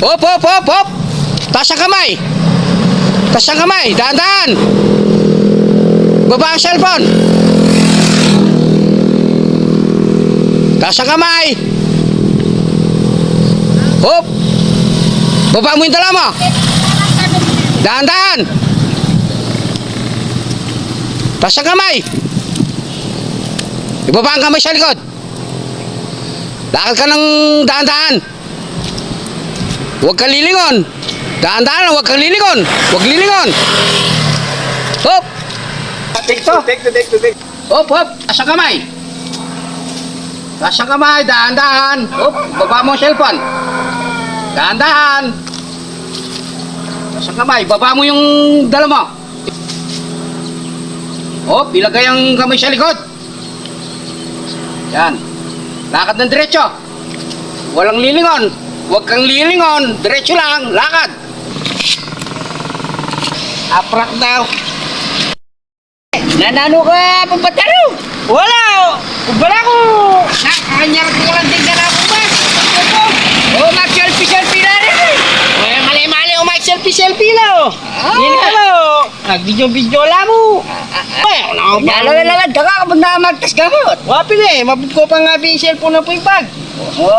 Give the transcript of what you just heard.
Hop, hop, hop, hop. Taas ang kamay. Taas ang kamay. Dahan-dahan. Baba ang cellphone. Taas ang kamay. Hop. Baba mo yung dala mo. Dahan-dahan. Taas ang kamay. Ibaba ang kamay sa likod. Lakad ka ng dahan-dahan. Huwag kang lilingon. Dahan-dahan lang, huwag kang lilingon. Huwag lilingon. Hop! Take to, take to, take to, take. Hop, hop! Taas ang kamay. Taas ang kamay, dahan-dahan. Hop, baba mo ang cellphone. Dahan-dahan. Taas ang kamay, baba mo yung dala mo. Hop, ilagay ang kamay sa likod. Yan. Lakad ng diretso. Walang lilingon. Huwag kang lilingon. Diretso lang. Lakad. Aprak daw. Nanano ka, pampataro? Wala! Wala ko! Nakakanyar ko lang din na ako ba? Oh, mag-selfie-selfie na rin eh! Eh, mali-mali o mag-selfie-selfie na oh! Hindi ka na oh! Nag-video-video lang mo! Ay, ako na ako ba? Nalalalad ka ka kapag nakamagtas ka mo! Wapi na eh, mabit ko pa nga yung cellphone na po yung bag!